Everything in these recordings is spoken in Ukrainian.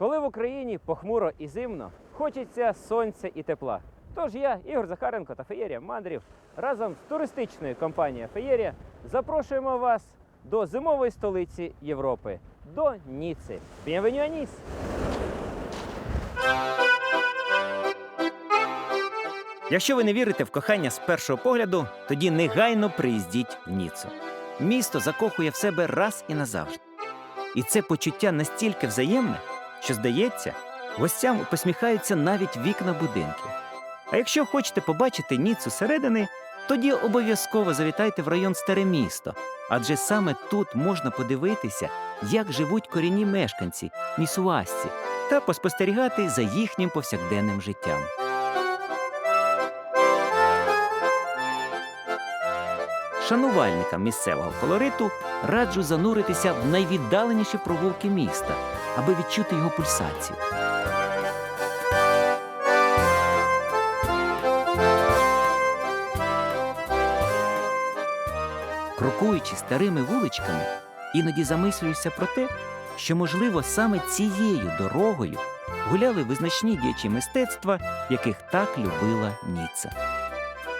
Коли в Україні похмуро і зимно, хочеться сонця і тепла. Тож я, Ігор Захаренко та Феєрія Мандрів разом з туристичною компанією Феєрія запрошуємо вас до зимової столиці Європи, до Ніци. À Nice! Якщо ви не вірите в кохання з першого погляду, тоді негайно приїздіть в Ніцу. Місто закохує в себе раз і назавжди. І це почуття настільки взаємне, що здається, гостям посміхаються навіть вікна будинків. А якщо хочете побачити Ніцу середини, тоді обов'язково завітайте в район Старе місто, адже саме тут можна подивитися, як живуть корінні мешканці, нісуасці, та поспостерігати за їхнім повсякденним життям. Шанувальникам місцевого колориту раджу зануритися в найвіддаленіші провулки міста, аби відчути його пульсацію. Крокуючи старими вуличками, іноді замислююся про те, що, можливо, саме цією дорогою гуляли визначні діячі мистецтва, яких так любила Ніцца.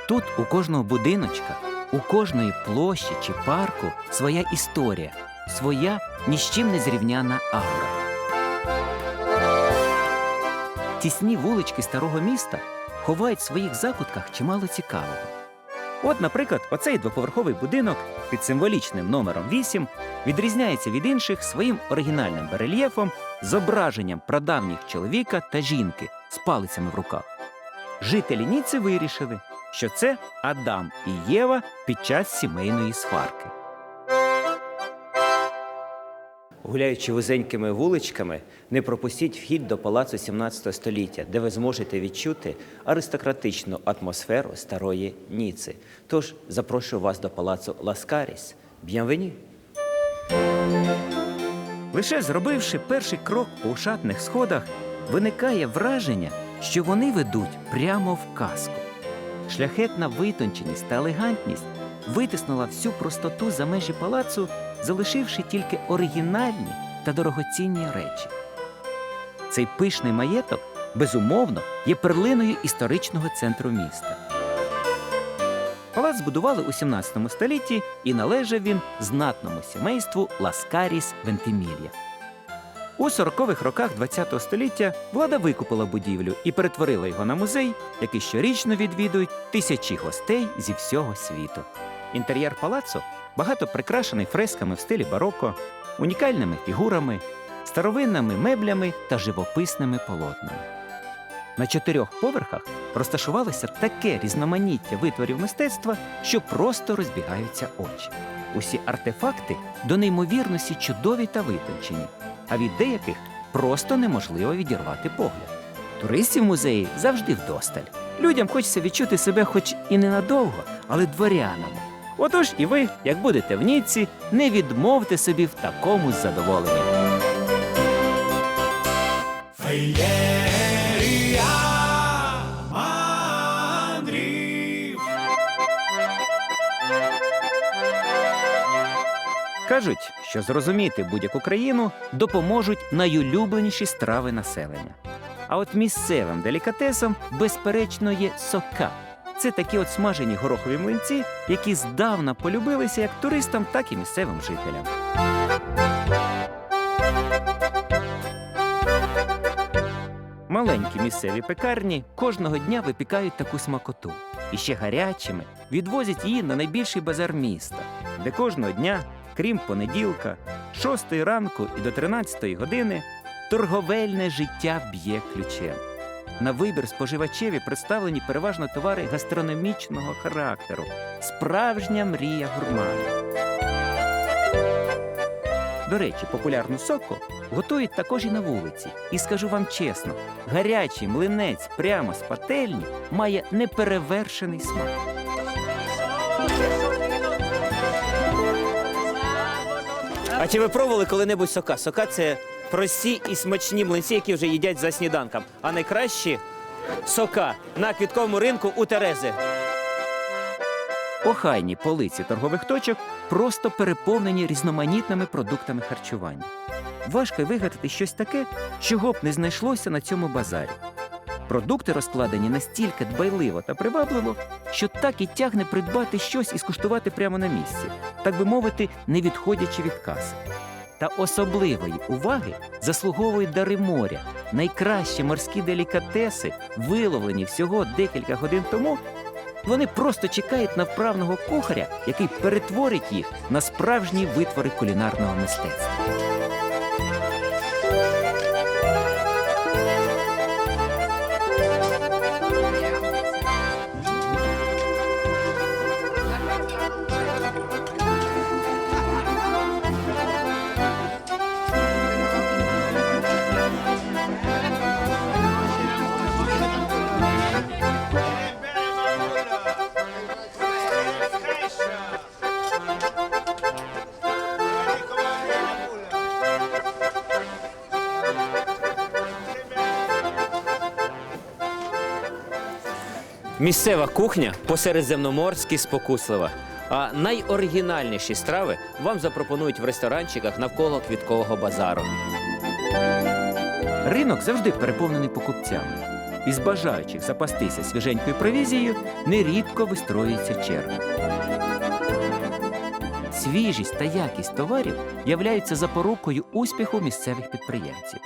Тут у кожного будиночка, у кожної площі чи парку своя історія, своя ні з чим не зрівняна аура. Тісні вулички старого міста ховають в своїх закутках чимало цікавого. От, наприклад, оцей двоповерховий будинок під символічним номером 8 відрізняється від інших своїм оригінальним барельєфом, зображенням прадавніх чоловіка та жінки з палицями в руках. Жителі Ніци вирішили, що це Адам і Єва під час сімейної сварки. Гуляючи вузенькими вуличками, не пропустіть вхід до палацу 17 століття, де ви зможете відчути аристократичну атмосферу старої Ніци. Тож запрошую вас до палацу Ласкаріс. Б'янвені! Лише зробивши перший крок по ушатних сходах, виникає враження, що вони ведуть прямо в казку. Шляхетна витонченість та елегантність витиснула всю простоту за межі палацу, залишивши тільки оригінальні та дорогоцінні речі. Цей пишний маєток, безумовно, є перлиною історичного центру міста. Палац збудували у 17 столітті і належав він знатному сімейству Ласкаріс Вентимілля. У 40-х роках ХХ століття влада викупила будівлю і перетворила його на музей, який щорічно відвідують тисячі гостей зі всього світу. Інтер'єр палацу багато прикрашений фресками в стилі бароко, унікальними фігурами, старовинними меблями та живописними полотнами. На чотирьох поверхах розташувалося таке різноманіття витворів мистецтва, що просто розбігаються очі. Усі артефакти до неймовірності чудові та витончені, а від деяких просто неможливо відірвати погляд. Туристів музеї завжди вдосталь. Людям хочеться відчути себе хоч і ненадовго, але дворянами. Отож і ви, як будете в Ніцці, не відмовте собі в такому задоволенні. Феєрія мандрів. Кажуть, що зрозуміти будь-яку країну допоможуть найулюбленіші страви населення. А от місцевим делікатесом, безперечно, є сока. Це такі от смажені горохові млинці, які здавна полюбилися як туристам, так і місцевим жителям. Маленькі місцеві пекарні кожного дня випікають таку смакоту. І ще гарячими відвозять її на найбільший базар міста, де кожного дня, крім понеділка, 6 ранку і до 13 години торговельне життя б'є ключем. На вибір споживачеві представлені переважно товари гастрономічного характеру. Справжня мрія гурмана. До речі, популярну соку готують також і на вулиці. І скажу вам чесно, гарячий млинець прямо з пательні має неперевершений смак. А чи ви пробували коли-небудь сока? Сока це прості і смачні млинці, які вже їдять за сніданком. А найкращі сока на квітковому ринку у Терези. Охайні полиці торгових точок просто переповнені різноманітними продуктами харчування. Важко вигадати щось таке, чого б не знайшлося на цьому базарі. Продукти розкладені настільки дбайливо та привабливо, що так і тягне придбати щось і скуштувати прямо на місці, так би мовити, не відходячи від каси. Та особливої уваги заслуговують дари моря, найкращі морські делікатеси, виловлені всього декілька годин тому вони просто чекають на вправного кухаря, який перетворить їх на справжні витвори кулінарного мистецтва. Місцева кухня по-середземноморськи спокуслива. А найоригінальніші страви вам запропонують в ресторанчиках навколо квіткового базару. Ринок завжди переповнений покупцями. Із бажаючих запастися свіженькою провізією нерідко вистроюється черга. Свіжість та якість товарів являються запорукою успіху місцевих підприємців.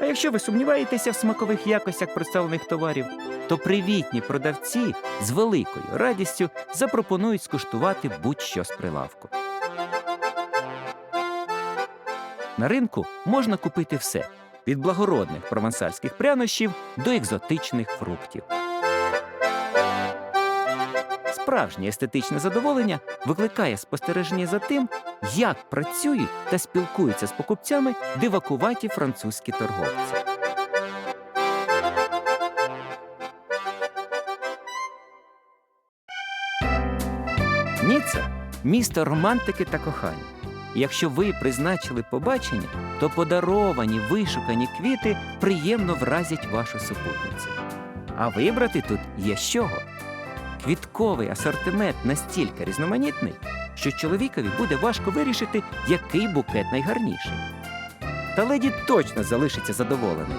А якщо ви сумніваєтеся в смакових якостях представлених товарів, то привітні продавці з великою радістю запропонують скуштувати будь-що з прилавку. На ринку можна купити все від благородних провансальських прянощів до екзотичних фруктів. Справжнє естетичне задоволення викликає спостереження за тим, як працюють та спілкуються з покупцями дивакуваті французькі торговці. Ніцца місто романтики та кохання. Якщо ви призначили побачення, то подаровані вишукані квіти приємно вразять вашу супутницю. А вибрати тут є з чого. Квітковий асортимент настільки різноманітний, що чоловікові буде важко вирішити, який букет найгарніший. Та леді точно залишиться задоволений.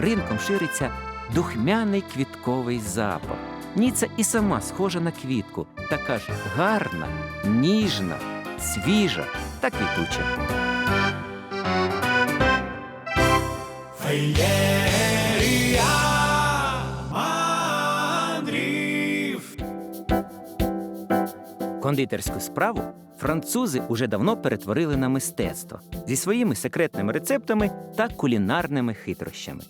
Ринком шириться духмяний квітковий запах. Ніця і сама схожа на квітку, така ж гарна, ніжна, свіжа та квітуча. Феєрія мандрів. Кондитерську справу французи уже давно перетворили на мистецтво зі своїми секретними рецептами та кулінарними хитрощами.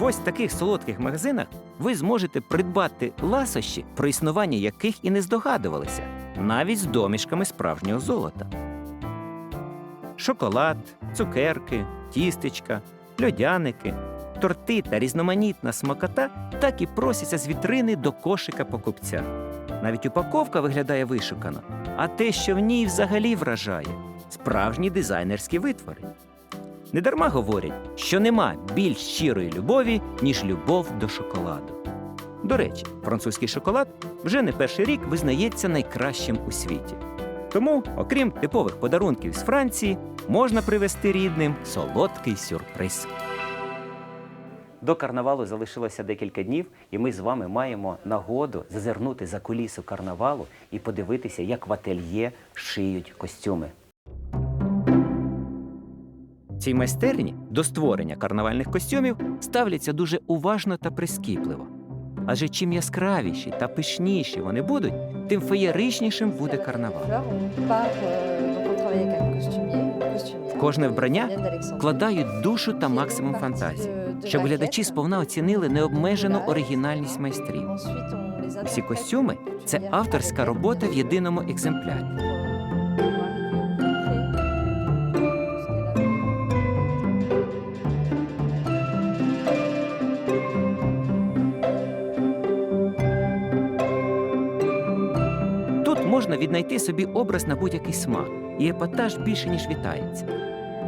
В ось таких солодких магазинах ви зможете придбати ласощі, про існування яких і не здогадувалися, навіть з домішками справжнього золота. Шоколад, цукерки, тістечка, льодяники, торти та різноманітна смакота так і просяться з вітрини до кошика покупця. Навіть упаковка виглядає вишукано, а те, що в ній взагалі вражає справжні дизайнерські витвори. Недарма говорять, що нема більш щирої любові, ніж любов до шоколаду. До речі, французький шоколад вже не перший рік визнається найкращим у світі. Тому, окрім типових подарунків з Франції, можна привезти рідним солодкий сюрприз. До карнавалу залишилося декілька днів, і ми з вами маємо нагоду зазирнути за кулісу карнавалу і подивитися, як в ательє шиють костюми. В Цій майстерні до створення карнавальних костюмів ставляться дуже уважно та прискіпливо. Адже чим яскравіші та пишніші вони будуть, тим феєричнішим буде карнавал. Costumière. Кожне вбрання вкладають душу та максимум фантазії, щоб глядачі сповна оцінили необмежену оригінальність майстрів. Всі костюми це авторська робота в єдиному екземплярі. Віднайти собі образ на будь-який смак, і епатаж більше ніж вітається.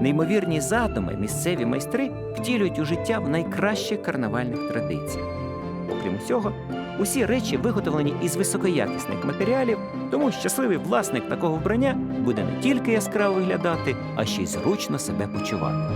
Неймовірні задуми місцеві майстри втілюють у життя в найкращих карнавальних традиціях. Окрім усього, усі речі виготовлені із високоякісних матеріалів, тому щасливий власник такого вбрання буде не тільки яскраво виглядати, а ще й зручно себе почувати.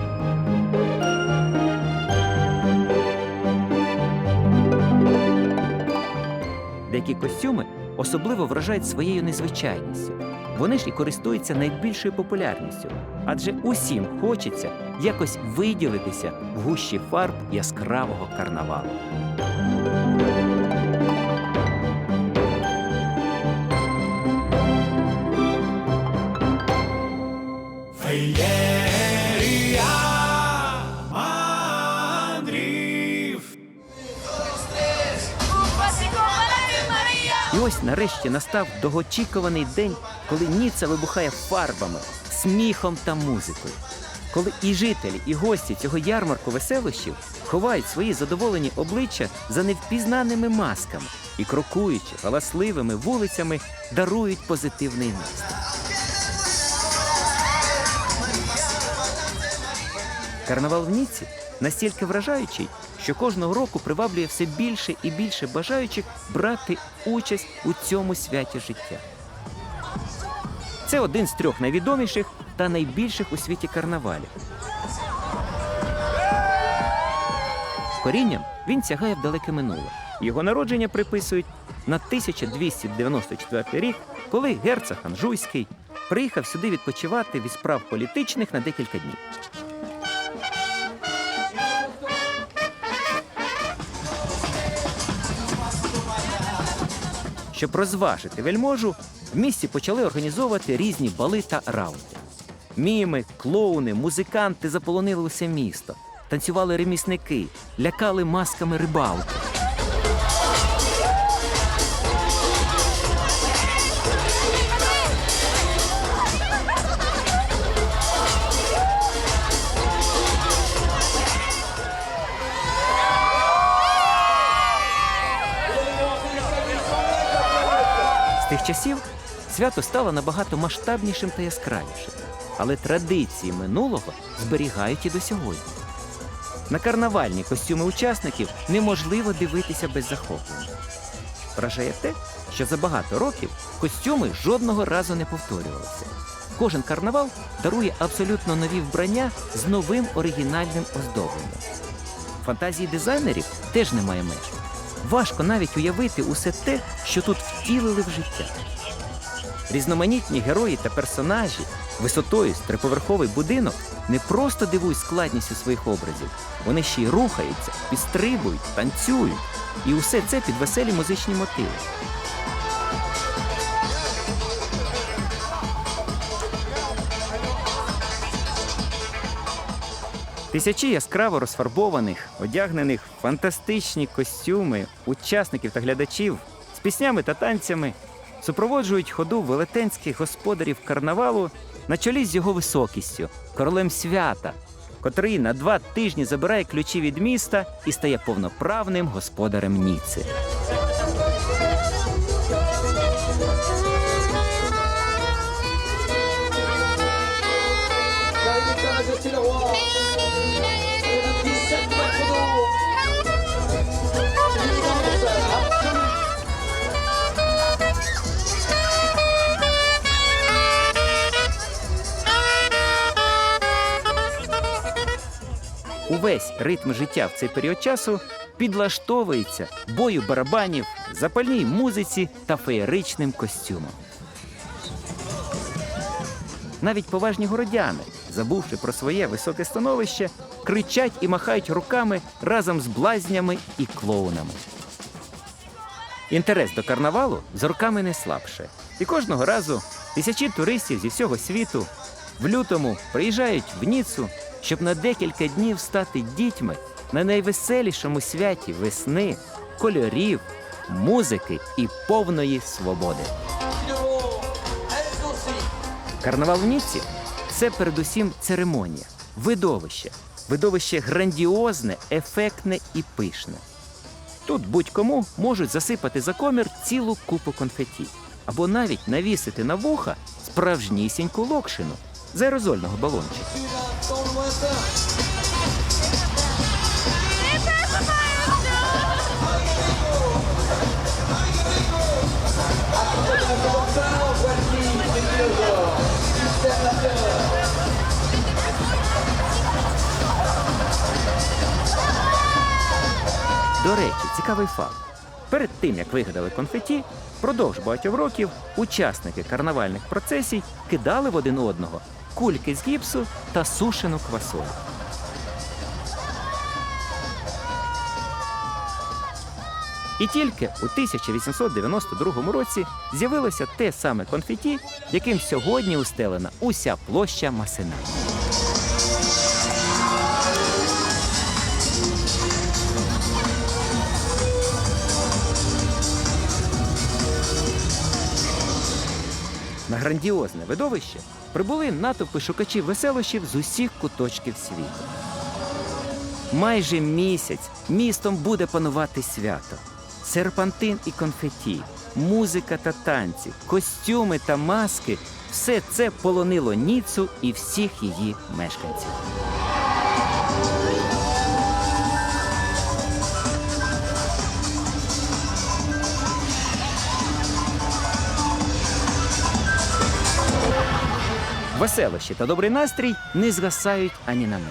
Деякі костюми особливо вражають своєю незвичайністю. Вони ж і користуються найбільшою популярністю, адже усім хочеться якось виділитися в гущі фарб яскравого карнавалу. Нарешті настав довгоочікуваний день, коли Ніцца вибухає фарбами, сміхом та музикою. Коли і жителі, і гості цього ярмарку веселощів ховають свої задоволені обличчя за невпізнаними масками і, крокуючи галасливими вулицями, дарують позитивний настрій. Карнавал в Ніці настільки вражаючий, що кожного року приваблює все більше і більше бажаючих брати участь у цьому святі життя. Це один з трьох найвідоміших та найбільших у світі карнавалів. Корінням він сягає в далеке минуле. Його народження приписують на 1294 рік, коли герцог Анжуйський приїхав сюди відпочивати від справ політичних на декілька днів. Щоб розважити вельможу, в місті почали організовувати різні бали та раунди. Міми, клоуни, музиканти заполонили усе місто, танцювали ремісники, лякали масками рибалки. Часів свято стало набагато масштабнішим та яскравішим, але традиції минулого зберігають і до сьогодні. На карнавальні костюми учасників неможливо дивитися без захоплення. Вражає те, що за багато років костюми жодного разу не повторювалися. Кожен карнавал дарує абсолютно нові вбрання з новим оригінальним оздобленням. Фантазії дизайнерів теж немає меж. Важко навіть уявити усе те, що тут втілили в життя. Різноманітні герої та персонажі висотою з триповерховий будинок не просто дивують складністю своїх образів, вони ще й рухаються, підстрибують, танцюють. І усе це під веселі музичні мотиви. Тисячі яскраво розфарбованих, одягнених в фантастичні костюми учасників та глядачів з піснями та танцями супроводжують ходу велетенських господарів карнавалу на чолі з його високістю, королем свята, котрий на два тижні забирає ключі від міста і стає повноправним господарем Ніци. Увесь ритм життя в цей період часу підлаштовується бою барабанів, запальній музиці та феєричним костюмом. Навіть поважні городяни, забувши про своє високе становище, кричать і махають руками разом з блазнями і клоунами. Інтерес до карнавалу з роками не слабше. І кожного разу тисячі туристів зі всього світу в лютому приїжджають в Ніцу, щоб на декілька днів стати дітьми на найвеселішому святі весни, кольорів, музики і повної свободи. Карнавал в Ніці це передусім церемонія, видовище. Видовище грандіозне, ефектне і пишне. Тут будь-кому можуть засипати за комір цілу купу конфеті, або навіть навісити на вуха справжнісіньку локшину з аерозольного балончика. До речі, цікавий факт. Перед тим, як вигадали конфеті, впродовж багатьох років учасники карнавальних процесій кидали в один одного кульки з гіпсу та сушену квасолю. І тільки у 1892 році з'явилося те саме конфеті, яким сьогодні устелена уся площа Масина. На грандіозне видовище прибули натовпи шукачів веселощів з усіх куточків світу. Майже місяць містом буде панувати свято. Серпантин і конфеті, музика та танці, костюми та маски все це полонило Ніцу і всіх її мешканців. Веселощі та добрий настрій не згасають ані на мить.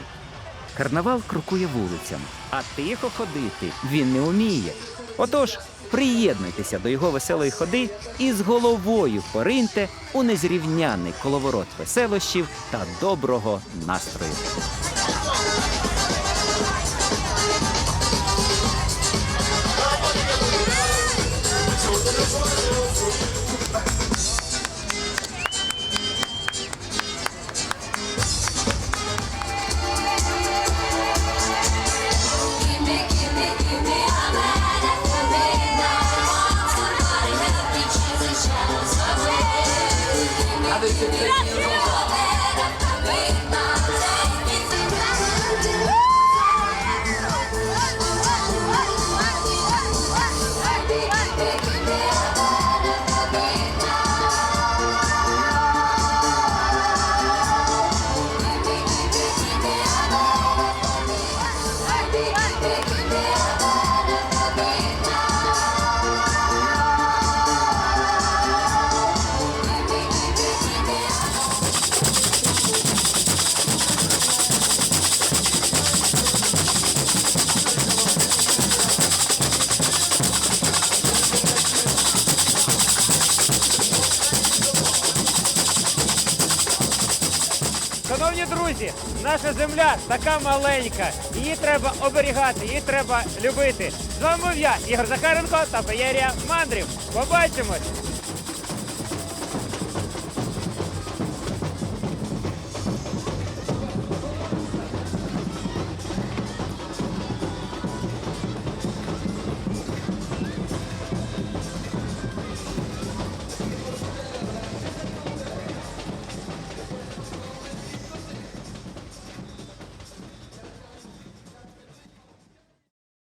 Карнавал крокує вулицями, а тихо ходити він не уміє. Отож, приєднуйтеся до його веселої ходи і з головою пориньте у незрівняний коловорот веселощів та доброго настрою. Шановні друзі, наша земля така маленька. Її треба оберігати, її треба любити. З вами був я, Ігор Захаренко та Феєрія Мандрів. Побачимось!